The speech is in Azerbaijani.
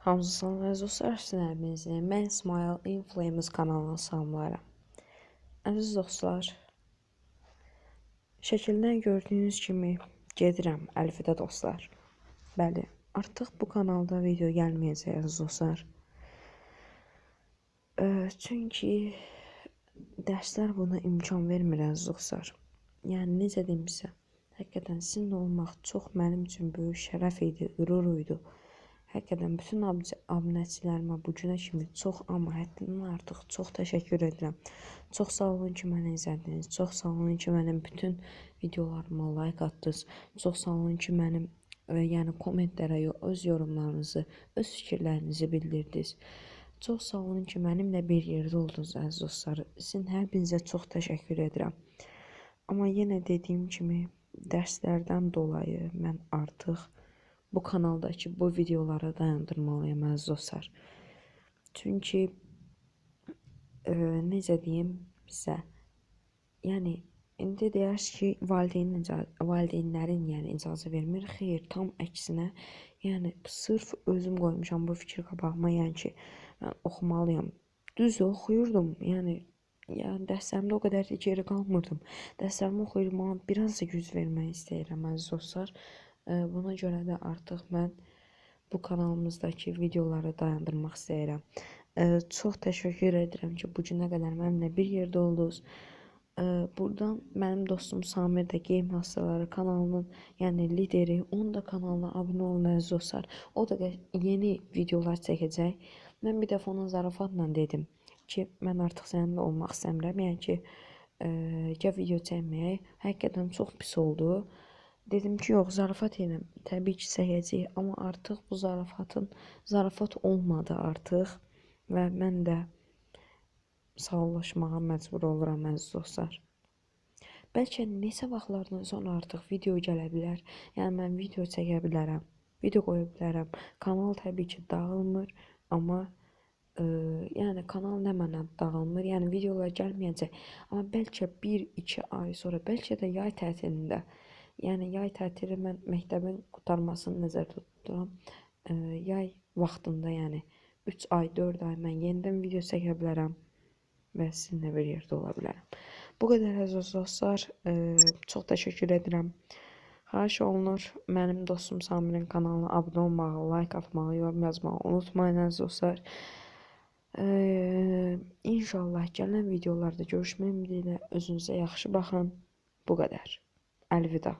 Hamınızı salamlayırıq dostlar, sizlərimizi. Mən İsmail Inflames kanalına salamlayıram. Əziz dostlar, şəkildən gördüyünüz kimi gedirəm. Əlvida dostlar. Bəli, artıq bu kanalda video gəlməyəcək əziz dostlar. Ə, çünki dərslər buna imkan vermir əziz dostlar. Yəni necə deyim sizə? Həqiqətən sizinlə olmaq çox mənim üçün böyük şərəf idi, qürur idi. Həqiqətən bütün ab- abunəçilərimə bu günə kimi çox amma həddindən artıq çox təşəkkür edirəm. Çox sağ olun ki, məni izlədiniz. Çox sağ olun ki, mənim bütün videolarıma like atdınız. Çox sağ olun ki, mənim ə, yəni kommentlərə öz yorumlarınızı, öz fikirlərinizi bildirdiniz. Çox sağ olun ki, mənimlə bir yerdə oldunuz əziz dostlar. Sizin hər birinizə çox təşəkkür edirəm. Amma yenə dediyim kimi dərslərdən dolayı mən artıq bu kanaldakı bu videoları dayandırmalıyam əziz dostlar. Çünki ə, necə deyim sizə? Yəni indi deyərsiniz ki, valideynin valideynlərin yəni icazə vermir. Xeyr, tam əksinə. Yəni sırf özüm qoymuşam bu fikir qabağıma, yəni ki, mən oxumalıyam. Düz oxuyurdum. Yəni yəni dərslərimdə o qədər də geri qalmırdım. Dərslərimi oxuyurdum, amma biraz da güc vermək istəyirəm əziz dostlar. Buna görə də artıq mən bu kanalımızdakı videoları dayandırmaq istəyirəm. Çox təşəkkür edirəm ki, bu günə qədər mənimlə bir yerdə oldunuz. Buradan mənim dostum Samir də Game Hastaları kanalının, yəni lideri, onun da kanalına abunə olun əziz dostlar. O da yeni videolar çəkəcək. Mən bir dəfə ona zarafatla dedim ki, mən artıq səninlə olmaq istəmirəm. Yəni ki, ə, gəl video çəkməyək. Həqiqətən çox pis oldu. Dedim ki, yox, zarafat edirəm. Təbii ki, çəkəcəyik, amma artıq bu zarafatın zarafat olmadı artıq və mən də sağollaşmağa məcbur oluram əziz dostlar. Bəlkə neçə vaxtlardan sonra artıq video gələ bilər. Yəni mən video çəkə bilərəm, video qoya bilərəm. Kanal təbii ki, dağılmır, amma ə, yəni kanal nə mənə dağılmır. Yəni videolar gəlməyəcək. Amma bəlkə 1-2 ay sonra, bəlkə də yay tətilində. Yəni yay tətili mən məktəbin qurtarmasını nəzərdə tuturam. Ə, yay vaxtında, yəni 3 ay, 4 ay mən yenidən video çəkə bilərəm və sizinlə bir yerdə ola bilərəm. Bu qədər əziz dostlar, ə, çox təşəkkür edirəm. Xahiş olunur mənim dostum Samirin kanalına abunə olmağı, like atmağı, yorum yazmağı unutmayın əziz dostlar. Ə, İnşallah gələn videolarda görüşmək ümidi ilə özünüzə yaxşı baxın. Bu qədər. Əlvida.